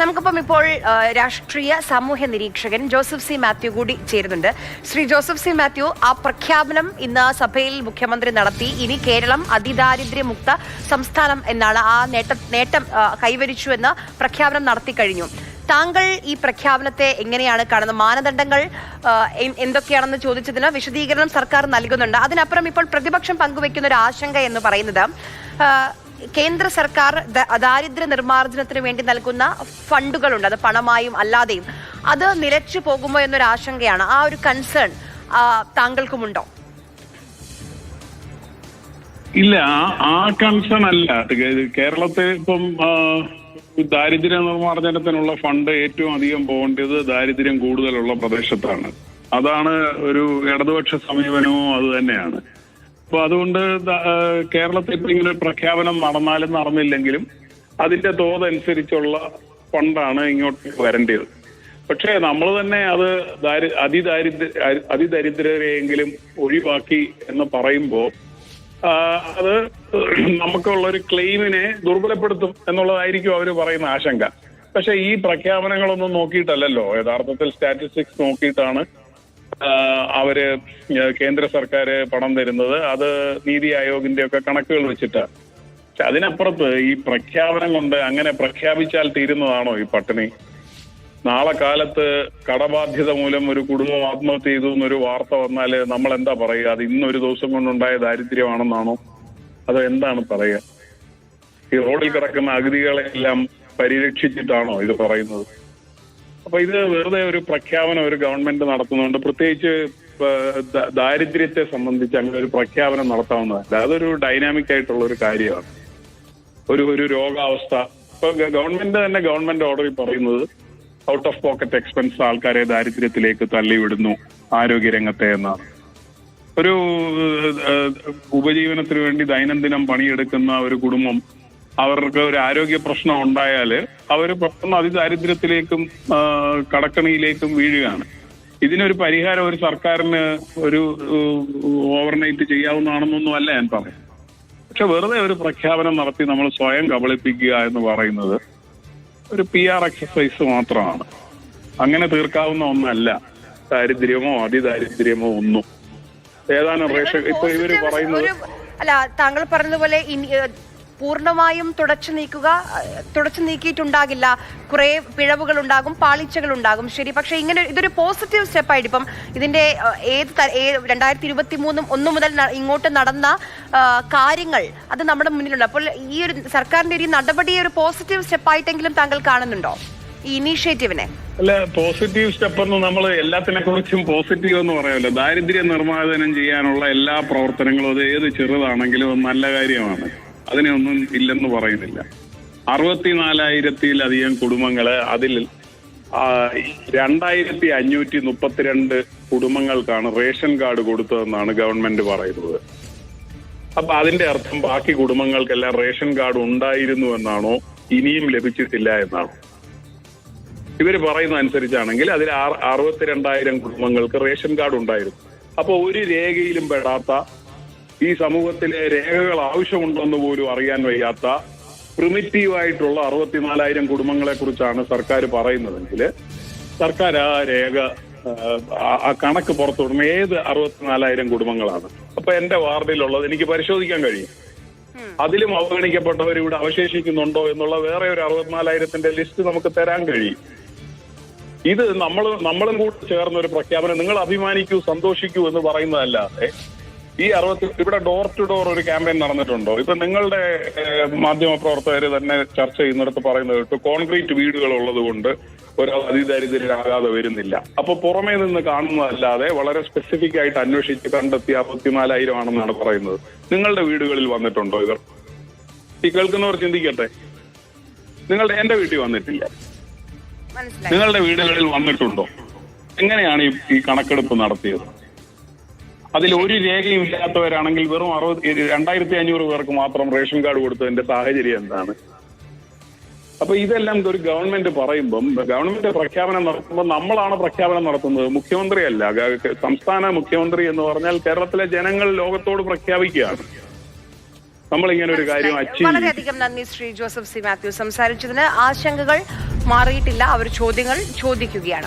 നമുക്കിപ്പം ഇപ്പോൾ രാഷ്ട്രീയ സാമൂഹ്യ നിരീക്ഷകൻ ജോസഫ് സി മാത്യു കൂടി ചേരുന്നുണ്ട്. ശ്രീ ജോസഫ് സി മാത്യു ആ പ്രഖ്യാപനം ഇന്ന് സഭയിൽ മുഖ്യമന്ത്രി നടത്തി. ഇനി കേരളം അതിദാരിദ്ര്യമുക്ത സംസ്ഥാനം എന്നാണ് ആ നേട്ടം നേട്ടം കൈവരിച്ചു എന്ന് പ്രഖ്യാപനം നടത്തി കഴിഞ്ഞു. താങ്കൾ ഈ പ്രഖ്യാപനത്തെ എങ്ങനെയാണ് കാണുന്നത്? മാനദണ്ഡങ്ങൾ എന്തൊക്കെയാണെന്ന് ചോദിച്ചതിന് വിശദീകരണം സർക്കാർ നൽകുന്നുണ്ട്. അതിനപ്പുറം ഇപ്പോൾ പ്രതിപക്ഷം പങ്കുവെക്കുന്ന ഒരു ആശങ്ക എന്ന് പറയുന്നത് കേന്ദ്ര സർക്കാർ ദാരിദ്ര്യ നിർമ്മാർജനത്തിന് വേണ്ടി നൽകുന്ന ഫണ്ടുകളുണ്ട്. അത് പണമായും അല്ലാതെയും. അത് നിലച്ചു പോകുമോ എന്നൊരു ആശങ്കയാണ്. ആ ഒരു കൺസേൺ താങ്കൾക്കുമുണ്ടോ? ഇല്ല ആ- കൺസേൺ അല്ല. കേരളത്തെ ഇപ്പം ദാരിദ്ര്യ നിർമ്മാർജനത്തിനുള്ള ഫണ്ട് ഏറ്റവും അധികം പോകേണ്ടത് ദാരിദ്ര്യം കൂടുതലുള്ള പ്രദേശത്താണ്. അതാണ് ഒരു ഇടതുപക്ഷ സമീപനവും അത് തന്നെയാണ്. അപ്പൊ അതുകൊണ്ട് കേരളത്തിൽ ഇപ്പൊ ഇങ്ങനെ ഒരു പ്രഖ്യാപനം നടന്നാലും നടന്നില്ലെങ്കിലും അതിന്റെ തോതനുസരിച്ചുള്ള ഫണ്ടാണ് ഇങ്ങോട്ട് വരേണ്ടത്. പക്ഷേ നമ്മൾ തന്നെ അത് ദാരി അതിദാരിദ്ര്യ അതിദരിദ്രരെയെങ്കിലും ഒഴിവാക്കി എന്ന് പറയുമ്പോൾ അത് നമുക്കുള്ള ഒരു ക്ലെയിമിനെ ദുർബലപ്പെടുത്തും എന്നുള്ളതായിരിക്കും അവർ പറയുന്ന ആശങ്ക. പക്ഷെ ഈ പ്രഖ്യാപനങ്ങളൊന്നും നോക്കിയിട്ടല്ലല്ലോ. യഥാർത്ഥത്തിൽ സ്റ്റാറ്റിസ്റ്റിക്സ് നോക്കിയിട്ടാണ് അവർ കേന്ദ്ര സർക്കാർ പണം തരുന്നത് അത് നീതി ആയോഗിന്റെ ഒക്കെ കണക്കുകൾ വെച്ചിട്ടാണ് പക്ഷെ അതിനപ്പുറത്ത് ഈ പ്രഖ്യാപനം കൊണ്ട് അങ്ങനെ പ്രഖ്യാപിച്ചാൽ തീരുന്നതാണോ ഈ പട്ടിണി? നാളെ കാലത്ത് കടബാധ്യത മൂലം ഒരു കുടുംബം ആത്മഹത്യ ചെയ്തു എന്നൊരു വാർത്ത വന്നാൽ നമ്മൾ എന്താ പറയുക? അത് ഇന്നൊരു ദിവസം കൊണ്ടുണ്ടായ ദാരിദ്ര്യമാണെന്നാണോ? അതോ എന്താണ് പറയുക? ഈ റോഡിൽ കിടക്കുന്ന അഗതികളെല്ലാം പരിരക്ഷിച്ചിട്ടാണോ ഇത് പറയുന്നത്? അപ്പൊ ഇത് വെറുതെ ഒരു പ്രഖ്യാപനം ഒരു ഗവൺമെന്റ് നടത്തുന്നുണ്ട്. പ്രത്യേകിച്ച് ദാരിദ്ര്യത്തെ സംബന്ധിച്ച് അങ്ങനെ ഒരു പ്രഖ്യാപനം നടത്താവുന്നതല്ല. അതൊരു ഡൈനാമിക് ആയിട്ടുള്ള ഒരു കാര്യമാണ്. ഒരു ഒരു രോഗാവസ്ഥ. ഇപ്പൊ ഗവൺമെന്റ് തന്നെ ഗവൺമെന്റ് ഓർഡറിൽ പറയുന്നത് ഔട്ട് ഓഫ് പോക്കറ്റ് എക്സ്പെൻസ് ആൾക്കാരെ ദാരിദ്ര്യത്തിലേക്ക് തള്ളിവിടുന്നു ആരോഗ്യരംഗത്തെ എന്നാണ്. ഒരു ഉപജീവനത്തിന് വേണ്ടി ദൈനംദിനം പണിയെടുക്കുന്ന ഒരു കുടുംബം അവർക്ക് ഒരു ആരോഗ്യ പ്രശ്നം ഉണ്ടായാൽ അവർ പെട്ടെന്ന് അതിദാരിദ്ര്യത്തിലേക്കും കടക്കണിയിലേക്കും വീഴുകയാണ്. ഇതിനൊരു പരിഹാരം ഒരു സർക്കാരിന് ഒരു ഓവർനൈറ്റ് ചെയ്യാവുന്നതാണെന്നൊന്നും അല്ല ഞാൻ പറയുന്നത്. പക്ഷെ വെറുതെ ഒരു പ്രഖ്യാപനം നടത്തി നമ്മൾ സ്വയം കബളിപ്പിക്കുക എന്ന് പറയുന്നത് ഒരു പി ആർ എക്സസൈസ് മാത്രമാണ്. അങ്ങനെ തീർക്കാവുന്ന ഒന്നല്ല. ദാരിദ്ര്യമോ അതിദാരിദ്ര്യമോ ഒന്നും. ഏതാനും റേഷൻ ഇപ്പൊ ഇവർ പറയുന്നത് അല്ല താങ്കൾ പറഞ്ഞതുപോലെ പൂർണമായും തുടച്ചു നീക്കുക തുടച്ചു നീക്കിയിട്ടുണ്ടാകില്ല. കുറെ പിഴവുകൾ ഉണ്ടാകും പാളിച്ചകൾ ഉണ്ടാകും ശരി പക്ഷെ ഇങ്ങനെ ഇതൊരു പോസിറ്റീവ് സ്റ്റെപ്പായിട്ട് ഇപ്പം ഇതിന്റെ ഏത് രണ്ടായിരത്തി ഇരുപത്തി മൂന്നും ഒന്നു മുതൽ ഇങ്ങോട്ട് നടന്ന കാര്യങ്ങൾ അത് നമ്മുടെ മുന്നിലുണ്ട്. അപ്പോൾ ഈ ഒരു സർക്കാരിന്റെ ഒരു നടപടിയെ ഒരു പോസിറ്റീവ് സ്റ്റെപ്പായിട്ടെങ്കിലും താങ്കൾ കാണുന്നുണ്ടോ? ഈ ഇനീഷ്യേറ്റീവിനെ അല്ല പോസിറ്റീവ് സ്റ്റെപ്പ് എന്ന് നമ്മൾ എല്ലാത്തിനെ കുറിച്ചും പോസിറ്റീവ് എന്ന് പറയാമല്ലോ ദാരിദ്ര്യ നിർമ്മാർജനം ചെയ്യാനുള്ള എല്ലാ പ്രവർത്തനങ്ങളും അത് ഏത് ചെറുതാണെങ്കിലും നല്ല കാര്യമാണ്. അതിനൊന്നും ഇല്ലെന്ന് പറയുന്നില്ല. അറുപത്തിനാലായിരത്തിലധികം കുടുംബങ്ങൾ അതിൽ രണ്ടായിരത്തി അഞ്ഞൂറ്റി മുപ്പത്തിരണ്ട് കുടുംബങ്ങൾക്കാണ് റേഷൻ കാർഡ് കൊടുത്തതെന്നാണ് ഗവൺമെന്റ് പറയുന്നത്. അപ്പൊ അതിന്റെ അർത്ഥം ബാക്കി കുടുംബങ്ങൾക്കെല്ലാം റേഷൻ കാർഡ് ഉണ്ടായിരുന്നു എന്നാണോ ഇനിയും ലഭിച്ചിട്ടില്ല എന്നാണോ? ഇവർ പറയുന്ന അനുസരിച്ചാണെങ്കിൽ അതിൽ അറുപത്തിരണ്ടായിരം കുടുംബങ്ങൾക്ക് റേഷൻ കാർഡ് ഉണ്ടായിരുന്നു. അപ്പൊ ഒരു രേഖയിലും പെടാത്ത ഈ സമൂഹത്തിലെ രേഖകൾ ആവശ്യമുണ്ടെന്ന് പോലും അറിയാൻ വയ്യാത്ത പ്രിമിറ്റീവായിട്ടുള്ള അറുപത്തിനാലായിരം കുടുംബങ്ങളെ കുറിച്ചാണ് സർക്കാർ പറയുന്നതെങ്കിൽ സർക്കാർ ആ രേഖ ആ, കണക്ക് പുറത്തു പുറത്തുവിടുന്ന ഏത് അറുപത്തിനാലായിരം കുടുംബങ്ങളാണ്? അപ്പൊ എന്റെ വാർഡിലുള്ളത് എനിക്ക് പരിശോധിക്കാൻ കഴിയും. അതിലും അവഗണിക്കപ്പെട്ടവർ ഇവിടെ അവശേഷിക്കുന്നുണ്ടോ എന്നുള്ള വേറെ ഒരു അറുപത്തിനാലായിരത്തിന്റെ ലിസ്റ്റ് നമുക്ക് തരാൻ കഴിയും. ഇത് നമ്മൾ നമ്മളും കൂടെ ചേർന്ന ഒരു പ്രഖ്യാപനം. നിങ്ങൾ അഭിമാനിക്കൂ സന്തോഷിക്കൂ എന്ന് പറയുന്നതല്ലാതെ ഈ അറുപത്തി ഇവിടെ ഡോർ ടു ഡോർ ഒരു ക്യാമ്പയിൻ നടന്നിട്ടുണ്ടോ? ഇപ്പൊ നിങ്ങളുടെ മാധ്യമ പ്രവർത്തകർ തന്നെ ചർച്ച ചെയ്യുന്നിടത്ത് പറയുന്നത് കേട്ടു. കോൺക്രീറ്റ് വീടുകൾ ഉള്ളത് കൊണ്ട് ഒരാൾ അതിദാരിദ്ര്യരാകാതെ വരുന്നില്ല. അപ്പൊ പുറമേ നിന്ന് കാണുന്നതല്ലാതെ വളരെ സ്പെസിഫിക് ആയിട്ട് അന്വേഷിച്ച് കണ്ടെത്തി അറുപത്തിനാലായിരം ആണെന്നാണ് പറയുന്നത്. നിങ്ങളുടെ വീടുകളിൽ വന്നിട്ടുണ്ടോ ഇവർ? ഈ കേൾക്കുന്നവർ ചിന്തിക്കട്ടെ. നിങ്ങളുടെ എന്റെ വീട്ടിൽ വന്നിട്ടില്ല. നിങ്ങളുടെ വീടുകളിൽ വന്നിട്ടുണ്ടോ? എങ്ങനെയാണ് ഈ കണക്കെടുപ്പ് നടത്തിയത്? അതിൽ ഒരു രേഖയും ഇല്ലാത്തവരാണെങ്കിൽ വെറും അറുപത് രണ്ടായിരത്തി അഞ്ഞൂറ് പേർക്ക് മാത്രം റേഷൻ കാർഡ് കൊടുത്തതിന്റെ സാഹചര്യം എന്താണ്? അപ്പൊ ഇതെല്ലാം ഒരു ഗവൺമെന്റ് പറയുമ്പം ഗവൺമെന്റ് പ്രഖ്യാപനം നടത്തുമ്പോൾ നമ്മളാണ് പ്രഖ്യാപനം നടത്തുന്നത്. മുഖ്യമന്ത്രിയല്ല. സംസ്ഥാന മുഖ്യമന്ത്രി എന്ന് പറഞ്ഞാൽ കേരളത്തിലെ ജനങ്ങൾ ലോകത്തോട് പ്രഖ്യാപിക്കുകയാണ്. നമ്മളിങ്ങനെ ഒരു കാര്യം വളരെയധികം നന്ദി ശ്രീ ജോസഫ് സി മാത്യു. സംസാരിച്ചതിന് ആശങ്കകൾ മാറിയിട്ടില്ല. അവർ ചോദ്യങ്ങൾ ചോദിക്കുകയാണ്.